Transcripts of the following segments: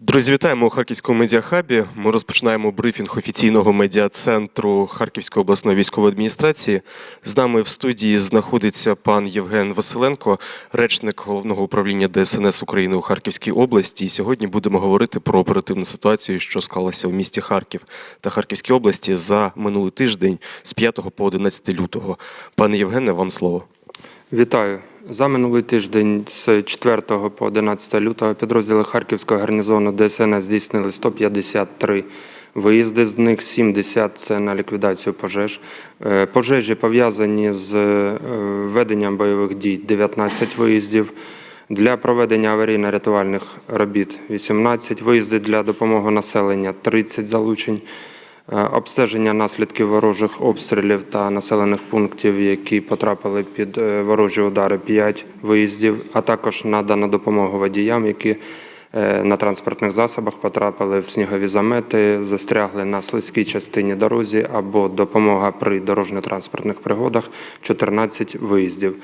Друзі, вітаємо у Харківському медіахабі. Ми розпочинаємо брифінг офіційного медіа-центру Харківської обласної військової адміністрації. З нами в студії знаходиться пан Євген Василенко, речник головного управління ДСНС України у Харківській області. І сьогодні будемо говорити про оперативну ситуацію, що склалася у місті Харків та Харківській області за минулий тиждень з 5 по 11 лютого. Пане Євгене, вам слово. Вітаю. За минулий тиждень з 4 по 11 лютого підрозділи Харківського гарнізону ДСНС здійснили 153 виїзди, з них 70 – це на ліквідацію пожеж. Е, Пожежі пов'язані з е, веденням бойових дій 19 виїздів. Для проведення аварійно-рятувальних робіт 18, виїзди для допомоги населення 30 залучень. Е, Обстеження наслідків ворожих обстрілів та населених пунктів, які потрапили під е, ворожі удари 5 виїздів, а також надана допомога водіям, які е, на транспортних засобах потрапили в снігові замети, застрягли на слизькій частині дорозі або допомога при дорожньо-транспортних пригодах 14 виїздів.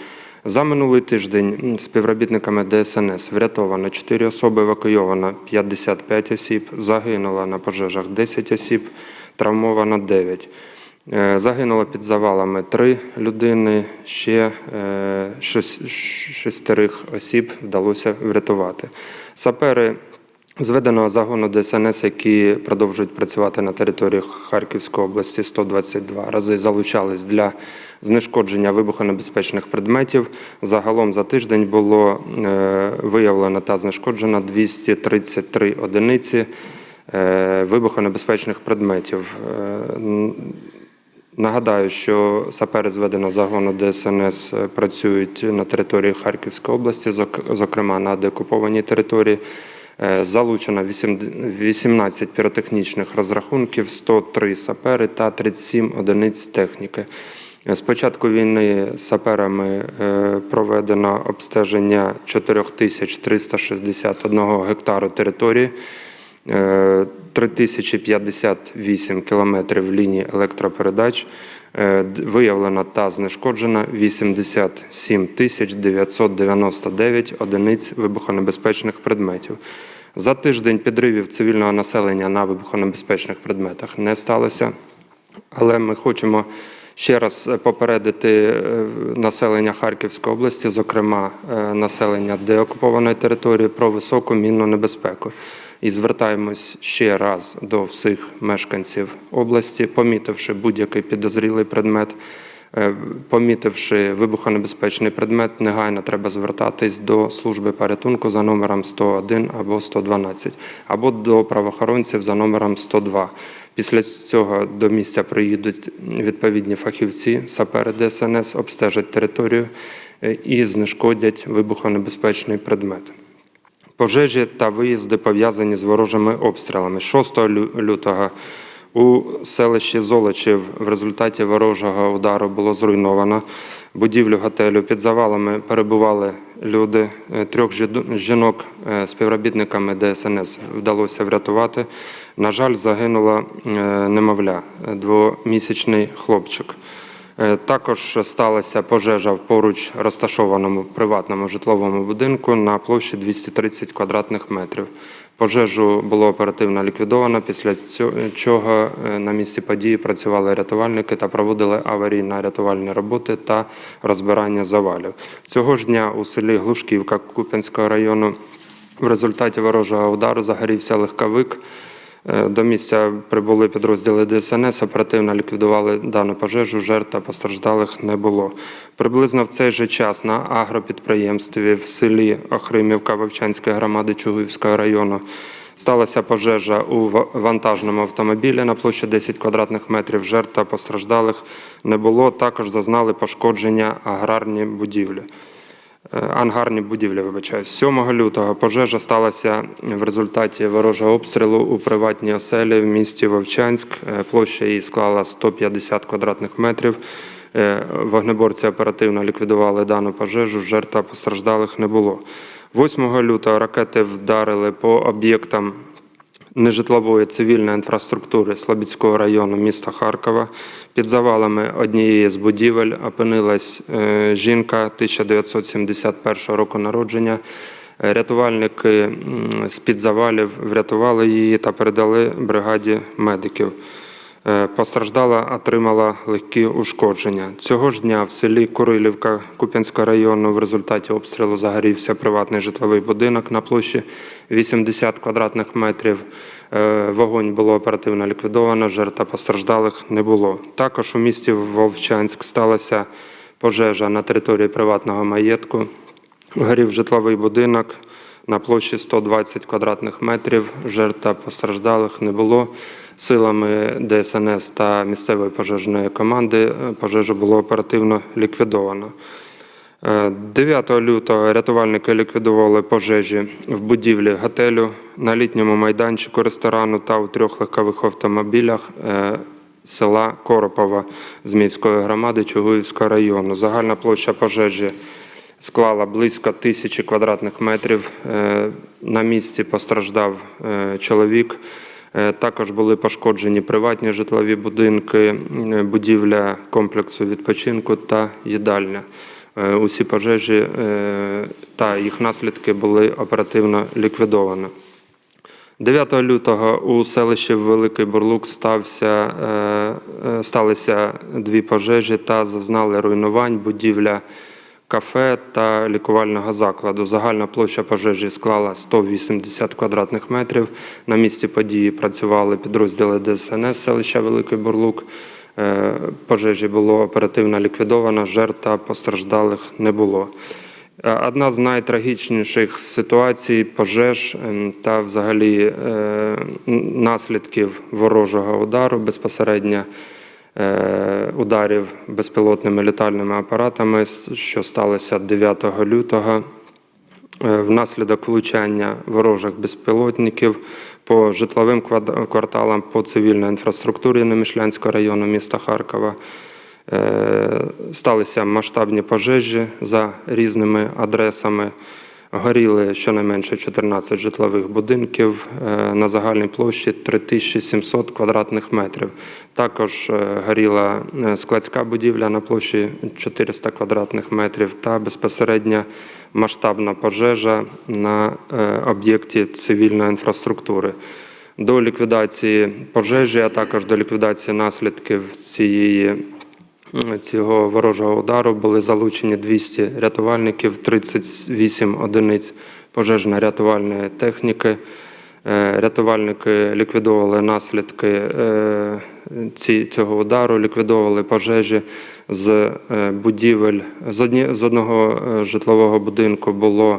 За минулий тиждень співробітниками ДСНС врятовано 4 особи, евакуйовано 55 осіб, загинуло на пожежах 10 осіб, травмовано 9. Е, Загинуло під завалами 3 людини, ще е, шестерих осіб вдалося врятувати. Сапери Зведеного загону ДСНС, які продовжують працювати на території Харківської області 122 рази залучались для знешкодження вибухонебезпечних предметів. Загалом за тиждень було е, виявлено та знешкоджено 233 одиниці вибухонебезпечних предметів. Е, Нагадаю, що сапери зведеного загону ДСНС працюють на території Харківської області, зокрема на деокупованій території. Е, Залучено вісім- 18 піротехнічних розрахунків, 103 сапери та 37 одиниць техніки. З початку війни саперами е, проведено обстеження 4361 гектару території. Е, 3058 кілометрів лінії електропередач. Е, Виявлено та знешкоджено 87 тисяч 999 одиниць вибухонебезпечних предметів. За тиждень підривів цивільного населення на вибухонебезпечних предметах не сталося. Але ми хочемо ще раз попередити е, населення Харківської області, зокрема е, населення деокупованої території, про високу мінну небезпеку. І звертаємось ще раз до всіх мешканців області, помітивши будь-який підозрілий предмет. Е, Помітивши вибухонебезпечний предмет, негайно треба звертатись до служби порятунку за номером 101 або 112, або до правоохоронців за номером 102. Після цього до місця приїдуть відповідні фахівці, сапери ДСНС, обстежать територію е, і знешкодять вибухонебезпечний предмет. Пожежі та виїзди пов'язані з ворожими обстрілами. 6 лютого у селищі Золочів в результаті ворожого удару було зруйновано будівлю готелю. Під завалами перебували люди. Е, Трьох жінок е, співробітниками ДСНС вдалося врятувати. На жаль, загинула е, немовля, двомісячний хлопчик. Е, Також сталася пожежа в поруч розташованому приватному житловому будинку на площі 230 квадратних метрів. Пожежу було оперативно ліквідовано, після чого е, на місці події працювали рятувальники та проводили аварійно-рятувальні роботи та розбирання завалів. Цього ж дня у селі Глушківка Куп'янського району в результаті ворожого удару загорівся легковик. Е, До місця прибули підрозділи ДСНС, оперативно ліквідували дану пожежу, жертв та постраждалих не було. Приблизно в цей же час на агропідприємстві в селі Охримівка Вовчанської громади Чугуївського району сталася пожежа у вантажному автомобілі на площі 10 квадратних метрів. Жертв та постраждалих не було. Також зазнали пошкодження аграрні будівлі. Е, ангарні будівлі, вибачаюсь. 7 лютого пожежа сталася в результаті ворожого обстрілу у приватній оселі в місті Вовчанськ. Е, Площа її склала 150 квадратних метрів. Е, Вогнеборці оперативно ліквідували дану пожежу, жертв постраждалих не було. 8 лютого ракети вдарили по об'єктам нежитлової цивільної інфраструктури Слобідського району міста Харкова. Під завалами однієї з будівель опинилась е, жінка 1971 року народження. Рятувальники з-під завалів врятували її та передали бригаді медиків. Е, Постраждала, отримала легкі ушкодження. Цього ж дня в селі Курилівка Куп'янського району в результаті обстрілу загорівся приватний житловий будинок на площі 80 квадратних метрів. Е, Вогонь було оперативно ліквідовано, жертв постраждалих не було. Також у місті Вовчанськ сталася пожежа на території приватного маєтку. Горів житловий будинок на площі 120 квадратних метрів. Жертв та постраждалих не було. Силами ДСНС та місцевої пожежної команди е, пожежу було оперативно ліквідовано. Е, 9 лютого рятувальники ліквідували пожежі в будівлі готелю на літньому майданчику ресторану та у трьох легкових автомобілях е, села Коропова Зміївської громади Чугуївського району. Загальна площа пожежі склала близько тисячі квадратних метрів. Е, На місці постраждав е, чоловік. Е, Також були пошкоджені приватні житлові будинки, будівля комплексу відпочинку та їдальня. Усі пожежі та їх наслідки були оперативно ліквідовані. 9 лютого у селищі Великий Бурлук стався, сталися дві пожежі та зазнали руйнувань будівля кафе та лікувального закладу. Загальна площа пожежі склала 180 квадратних метрів. На місці події працювали підрозділи ДСНС селища Великий Бурлук. Е, Пожежі було оперативно ліквідовано, жертв та постраждалих не було. Е, Одна з найтрагічніших ситуацій пожеж ем, та взагалі е, наслідків ворожого удару безпосередньо е, ударів безпілотними літальними апаратами, що сталося 9 лютого. Е, Внаслідок влучання ворожих безпілотників по житловим кварталам по цивільній інфраструктурі Немишлянського району міста Харкова е, сталися масштабні пожежі за різними адресами. Горіли щонайменше 14 житлових будинків е, на загальній площі 3700 квадратних метрів. Також е, горіла е, складська будівля на площі 400 квадратних метрів та безпосередня масштабна пожежа на об'єкті цивільної інфраструктури. До ліквідації пожежі, а також до ліквідації наслідків цієї цього ворожого удару були залучені 200 рятувальників, 38 одиниць пожежно-рятувальної техніки. Е, Рятувальники ліквідовували наслідки е, ці- цього удару, ліквідовували пожежі з е, будівель. З, одного житлового будинку було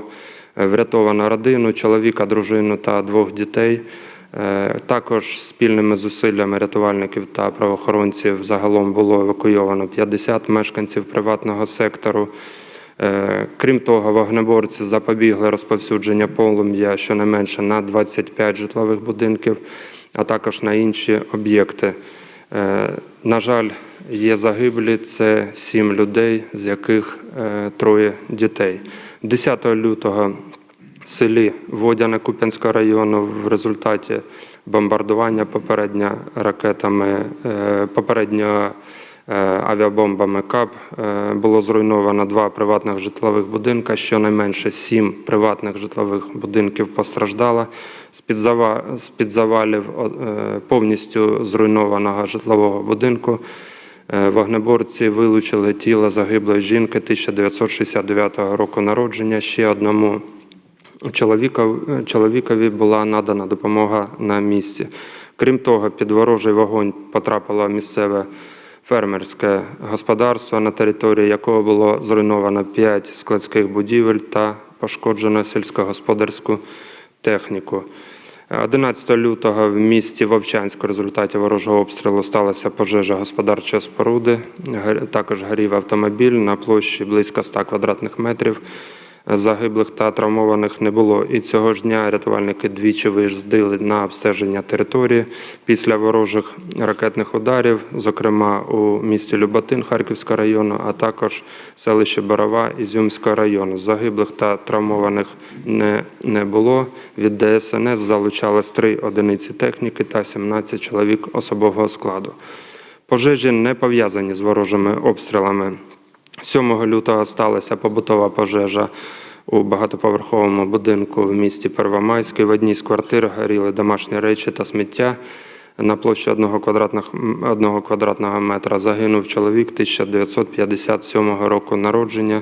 врятовано родину, чоловіка, дружину та двох дітей. Е, Також спільними зусиллями рятувальників та правоохоронців загалом було евакуйовано 50 мешканців приватного сектору. Е, Крім того, вогнеборці запобігли розповсюдження полум'я щонайменше на 25 житлових будинків, а також на інші об'єкти. Е, На жаль, є загиблі це сім людей, з яких троє дітей. 10 лютого селі Водяне Куп'янського району в результаті бомбардування попередньо ракетами, е, попередньо е, авіабомбами КАП е, було зруйновано два приватних житлових будинка. Щонайменше сім приватних житлових будинків постраждало. Зава- з-під завалів е, повністю зруйнованого житлового будинку Е, Вогнеборці вилучили тіло загиблої жінки 1969 року народження. Ще одному чоловікові була надана допомога на місці. Крім того, під ворожий вогонь потрапило місцеве фермерське господарство, на території якого було зруйновано 5 складських будівель та пошкоджено сільськогосподарську техніку. 11 лютого в місті Вовчанськ у результаті ворожого обстрілу сталася пожежа господарчої споруди. Також горів автомобіль на площі близько 100 квадратних метрів. Загиблих та травмованих не було. І цього ж дня рятувальники двічі виїздили на обстеження території після ворожих ракетних ударів, зокрема у місті Люботин Харківського району, а також селище Борова Ізюмського району. Загиблих та травмованих не, не було. Від ДСНС залучалось три одиниці техніки та 17 чоловік особового складу. Пожежі не пов'язані з ворожими обстрілами. 7 лютого сталася побутова пожежа у багатоповерховому будинку в місті Первомайський. В одній з квартир горіли домашні речі та сміття. На площі одного квадратних, одного квадратного метра загинув чоловік 1957 року народження.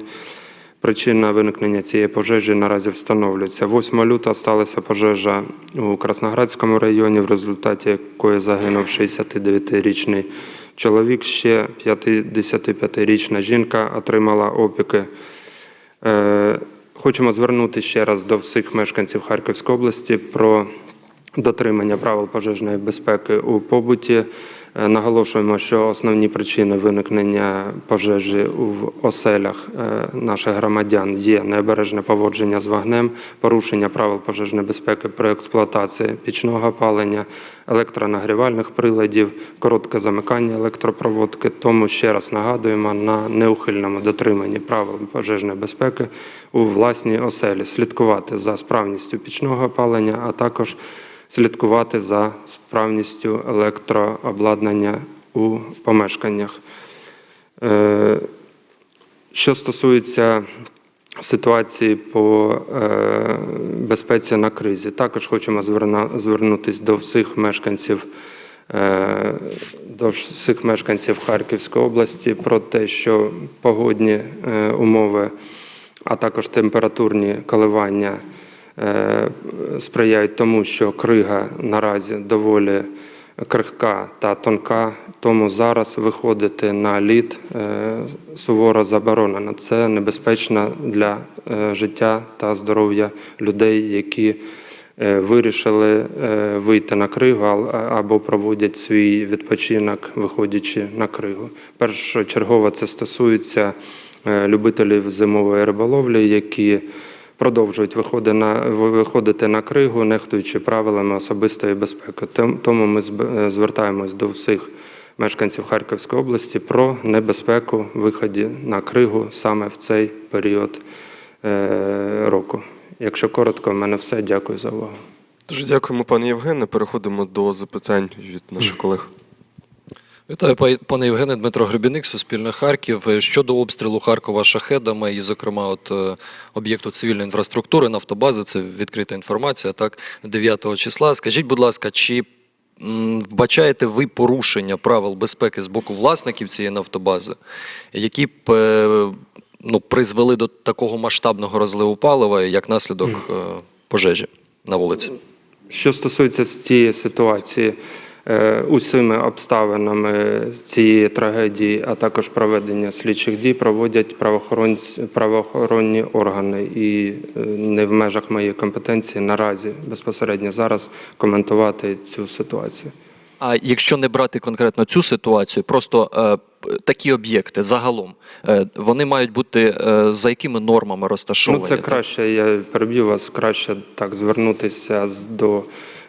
Причина виникнення цієї пожежі наразі встановлюється. 8 лютого сталася пожежа у Красноградському районі, в результаті якої загинув 69-річний чоловік. Ще 55-річна жінка отримала опіки. Е, Хочемо звернутися ще раз до всіх мешканців Харківської області про дотримання правил пожежної безпеки у побуті. Е, Наголошуємо, що основні причини виникнення пожежі в оселях е, наших громадян є необережне поводження з вогнем, порушення правил пожежної безпеки при експлуатації пічного опалення, електронагрівальних приладів, коротке замикання електропроводки. Тому ще раз нагадуємо на неухильному дотриманні правил пожежної безпеки у власній оселі, слідкувати за справністю пічного опалення, а також слідкувати за справністю електрообладнання у помешканнях. Е, Що стосується ситуації по е, безпеці на кризі, також хочемо звернутися до всіх мешканців. е, До всіх мешканців Харківської області про те, що погодні умови, а також температурні коливання сприяють тому, що крига наразі доволі крихка та тонка, тому зараз виходити на лід е, суворо заборонено. Це небезпечно для е, життя та здоров'я людей, які е, вирішили е, вийти на кригу або проводять свій відпочинок, виходячи на кригу. Першочергово це стосується е, любителів зимової риболовлі, які продовжують виходити на, виходити на кригу, нехтуючи правилами особистої безпеки. Тому ми е, звертаємось до всіх мешканців Харківської області про небезпеку виході на кригу саме в цей період е, року. Якщо коротко, в мене все. Дякую за увагу. Дуже дякуємо, пане Євгене. Переходимо до запитань від наших колег. Вітаю, пане Євгене, Дмитро Гребіник, Суспільне Харків. Щодо обстрілу Харкова шахедами і, зокрема, от е, об'єкту цивільної інфраструктури, нафтобази, це відкрита інформація, так, 9 числа. Скажіть, будь ласка, чи вбачаєте ви порушення правил безпеки з боку власників цієї нафтобази, які б е, ну, призвели до такого масштабного розливу палива як наслідок е, пожежі на вулиці? Що стосується цієї ситуації, усіми обставинами цієї трагедії, а також проведення слідчих дій проводять правоохоронці, правоохоронні органи, і е, не в межах моєї компетенції наразі безпосередньо зараз коментувати цю ситуацію. А якщо не брати конкретно цю ситуацію, просто е, такі об'єкти загалом е, вони мають бути е, за якими нормами Ну, це краще, я переб'ю вас, краще так звернутися з, до,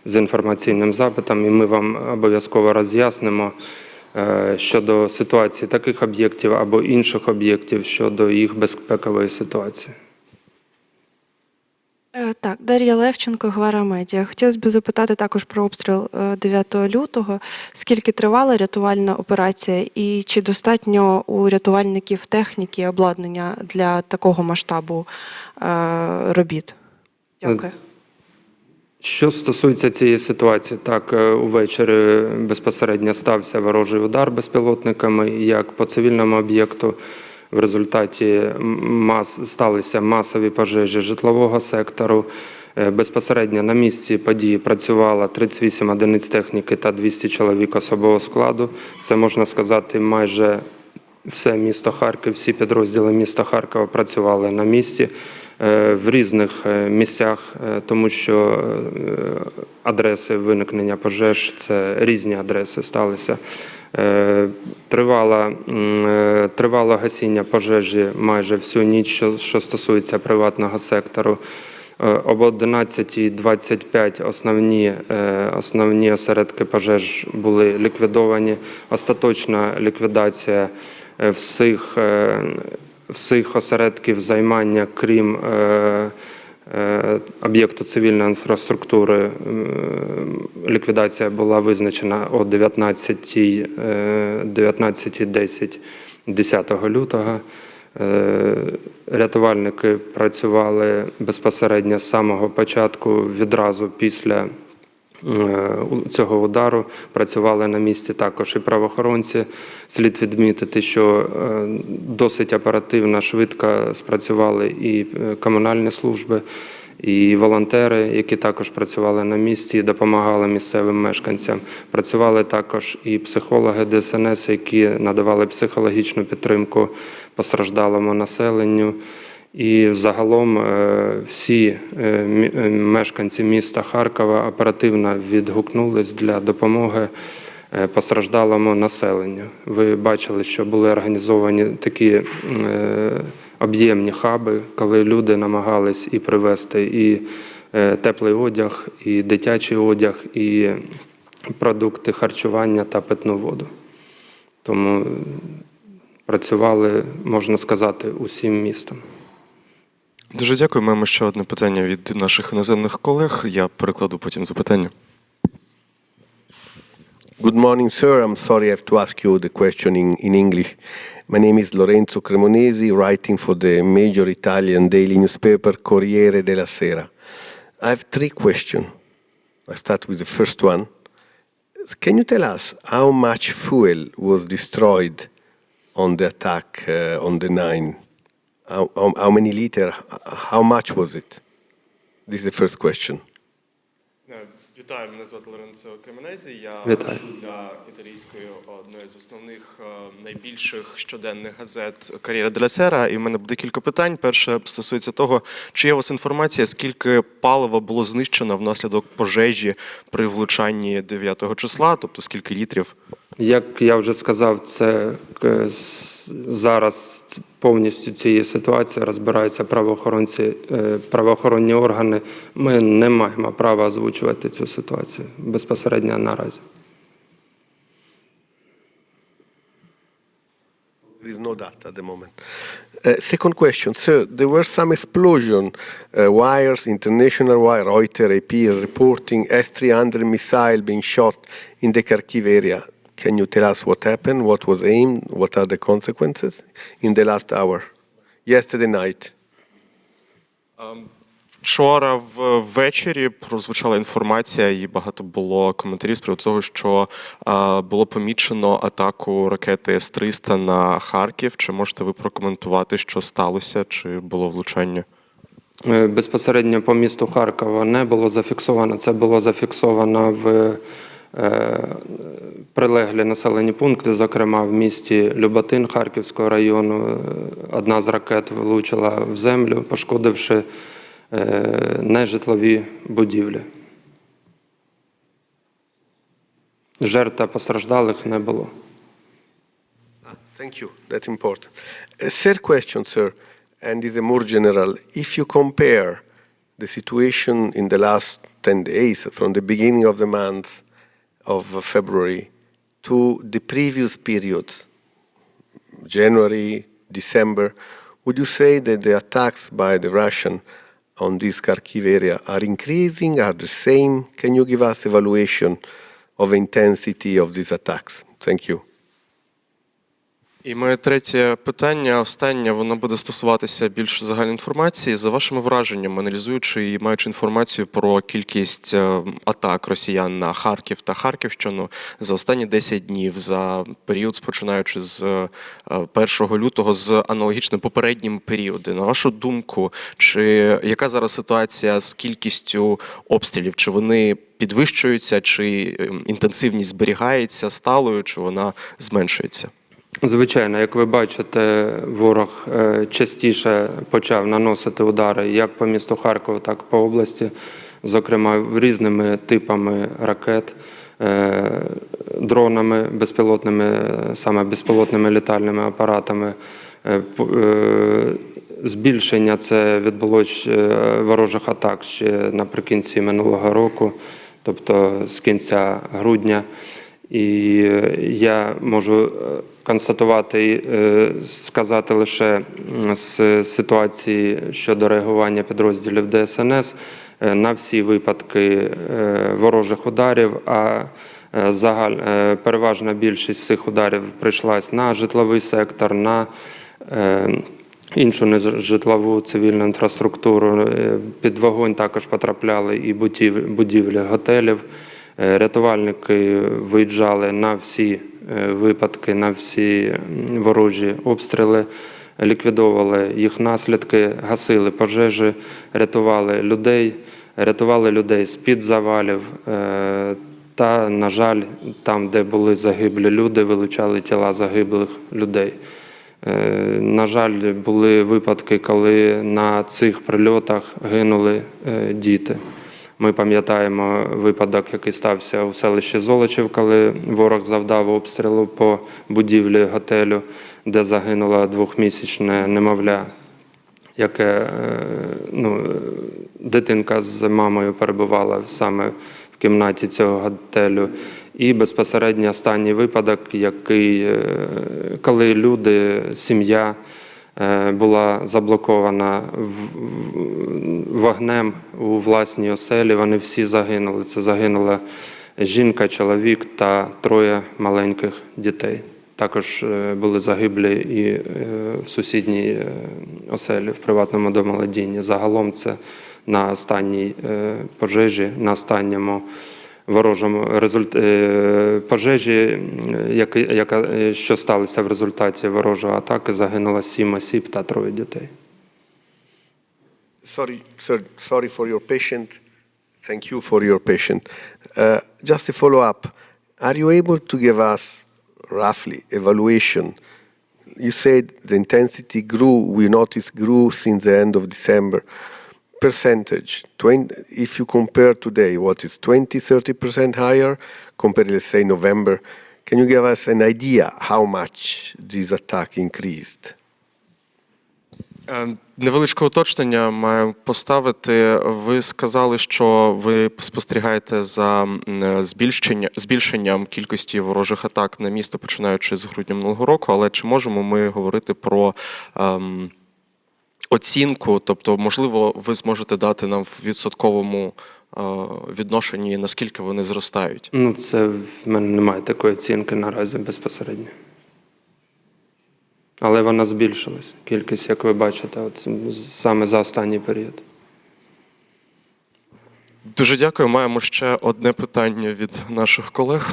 з інформаційним запитом, і ми вам обов'язково роз'яснимо щодо ситуації таких об'єктів або інших об'єктів щодо їх безпекової ситуації. Е, Так, Дар'я Левченко, Гвара Медіа. Хотілося б запитати також про обстріл е, 9 лютого. Скільки тривала рятувальна операція, і чи достатньо у рятувальників техніки і обладнання для такого масштабу е, робіт? Дякую. Що стосується цієї ситуації, так е, увечері безпосередньо стався ворожий удар безпілотниками, як по цивільному об'єкту. В результаті мас сталися масові пожежі житлового сектору. Е, Безпосередньо на місці події працювало 38 одиниць техніки та 200 чоловік особового складу. Це можна сказати майже все місто Харків, всі підрозділи міста Харкова працювали на місці е, в різних е, місцях, тому що адреси виникнення пожеж це різні адреси сталися. Е, Тривало, е, тривало гасіння пожежі майже всю ніч, що, що стосується приватного сектору. Е, Об 11.25 основні, основні осередки пожеж були ліквідовані. Остаточна ліквідація всіх, всіх осередків займання, крім об'єкту цивільної інфраструктури, ліквідація була визначена о 19.10 19.10 10 лютого. Е, Рятувальники працювали безпосередньо з самого початку, відразу після е, цього удару. Працювали на місці також і правоохоронці. Слід відмітити, що е, досить оперативно, швидко спрацювали і е, комунальні служби, і волонтери, які також працювали на місці допомагали місцевим мешканцям. Працювали також і психологи ДСНС, які надавали психологічну підтримку постраждалому населенню. І загалом е, всі е, е, мешканці міста Харкова оперативно відгукнулись для допомоги постраждалому населенню. Ви бачили, що були організовані такі об'ємні хаби, коли люди намагались і привезти і теплий одяг, і дитячий одяг, і продукти харчування та питну воду. Тому працювали, можна сказати, усім містом. Дуже дякую. Маємо ще одне питання від наших іноземних колег. Я перекладу потім запитання. Good morning, sir. I'm sorry I have to ask you the question in, in English. My name is Lorenzo Cremonesi, writing for the major Italian daily newspaper Corriere della Sera. I have three questions. I start with the first one. Can you tell us how much fuel was destroyed on the attack uh, on the 9? How, how, how many liter? How much was it? This is the first question. Вітаю, мене звати Лоренцо Кременезі. Я Вітаю. пишу для італійської одної з основних е, найбільших щоденних газет Кар'єра деля Сера. І в мене буде кілька питань. Перше стосується того, чи є у вас інформація, скільки палива було знищено внаслідок пожежі при влучанні 9 числа, тобто скільки літрів? Як я вже сказав, це е, зараз повністю цією ситуацією розбираються правоохоронці, е, правоохоронні органи. Ми не маємо права озвучувати цю ситуацію безпосередньо наразі. There is no data at the moment. Uh, second question, sir. There were some explosion uh, wires, international wire, Reuters, AP is reporting S-300 missile being shot in the Kharkiv area. Can you tell us what happened? What was aimed? What are the consequences in the last hour? Yesterday night. Вчора в- ввечері прозвучала інформація, і багато було коментарів з приводу того, що е, було помічено атаку ракети С-300 на Харків. Чи можете ви прокоментувати, що сталося, чи було влучання? Е, Безпосередньо по місту Харкова не було зафіксовано. Це було зафіксовано в прилеглі населені пункти, зокрема в місті Люботин Харківського району. Е, Одна з ракет влучила в землю, пошкодивши е, нежитлові будівлі. Жертв та постраждалих не було. Thank you. That's important. A third question, sir, and is a more general. If you compare the situation in the last 10 days, from the beginning of the month of February to the previous periods, January, December, would you say that the attacks by the Russian on this Kharkiv area are increasing, are the same? Can you give us evaluation of intensity of these attacks? Thank you. І моє третє питання, останнє, воно буде стосуватися більш загальної інформації. За вашими враженнями, аналізуючи і маючи інформацію про кількість е, атак росіян на Харків та Харківщину за останні 10 днів, за період, починаючи з е, 1 лютого, з аналогічним попереднім періодом. На вашу думку, чи яка зараз ситуація з кількістю обстрілів? Чи вони підвищуються, чи е, інтенсивність зберігається сталою, чи вона зменшується? Звичайно, як ви бачите, ворог е, частіше почав наносити удари як по місту Харкова, так і по області, зокрема різними типами ракет, е, дронами, безпілотними, саме безпілотними літальними апаратами. Е, Збільшення це відбулось е, ворожих атак ще наприкінці минулого року, тобто з кінця грудня. І я можу констатувати, і, е, сказати лише з ситуації щодо реагування підрозділів ДСНС е, на всі випадки е, ворожих ударів. А загаль, переважна більшість цих ударів прийшлась на житловий сектор, на іншу нежитлову цивільну інфраструктуру. Під вогонь також потрапляли і будів- будівлі готелів. Е, Рятувальники виїжджали на всі е, випадки, на всі ворожі обстріли, ліквідовували їх наслідки, гасили пожежі, рятували людей, рятували людей з-під завалів. е, Та, на жаль, там, де були загиблі люди, вилучали тіла загиблих людей. На жаль, були випадки, коли на цих прильотах гинули діти. Ми пам'ятаємо випадок, який стався у селищі Золочів, коли ворог завдав обстрілу по будівлі готелю, де загинула двохмісячне немовля, яке е, ну, дитинка з мамою перебувала саме в кімнаті цього готелю. І безпосередньо останній випадок, який, е, коли люди, сім'я була заблокована вогнем у власній оселі, вони всі загинули. Це загинула жінка, чоловік та троє маленьких дітей. Також е, були загиблі і е, в сусідній е, оселі в приватному домолодінні. Загалом це на останній е, пожежі, на останньому ворожому результ... е, пожежі, яка, е, що сталося в результаті ворожої атаки, загинуло сім осіб та троє дітей. Sorry, sir, sorry for your patient. Thank you for your patient. Uh, just a follow up. Are you able to give us roughly evaluation? You said the intensity grew, we noticed grew since the end of December. Percentage, 20, if you compare today, what is 20, 30% higher compared, let's say, November? Can you give us an idea how much this attack increased? Е, Невеличке уточнення маю поставити. Ви сказали, що ви спостерігаєте за збільшення, збільшенням кількості ворожих атак на місто, починаючи з грудня минулого року. Але чи можемо ми говорити про ем, оцінку? Тобто, можливо, ви зможете дати нам в відсотковому е, відношенні, наскільки вони зростають? Ну, це в мене немає такої оцінки наразі безпосередньо. Але вона збільшилась. Кількість, як ви бачите, от саме за останній період. Дуже дякую. Маємо ще одне питання від наших колег.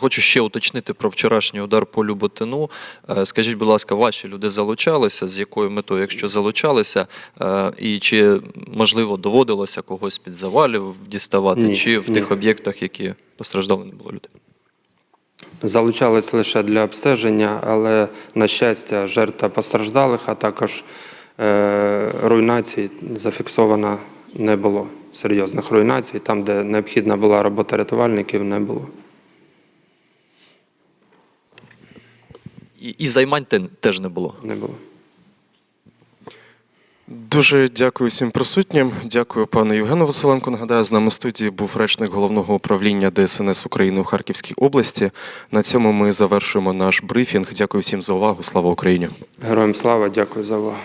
Хочу ще уточнити про вчорашній удар по Люботину. Е, Скажіть, будь ласка, ваші люди залучалися? З якою метою, якщо залучалися, е, і чи можливо доводилося когось під завалів діставати, Ні, чи в ні. тих об'єктах, які постраждали, не було людей? Залучались лише для обстеження, але, на щастя, жертв та постраждалих, а також е, руйнацій зафіксовано не було. Серйозних руйнацій, там, де необхідна була робота рятувальників, не було. І, і займань теж не було. Не було. Дуже дякую всім присутнім. Дякую пану Євгену Василенку. Нагадаю, з нами в студії був речник головного управління ДСНС України у Харківській області. На цьому ми завершуємо наш брифінг. Дякую всім за увагу. Слава Україні! Героям слава, дякую за увагу.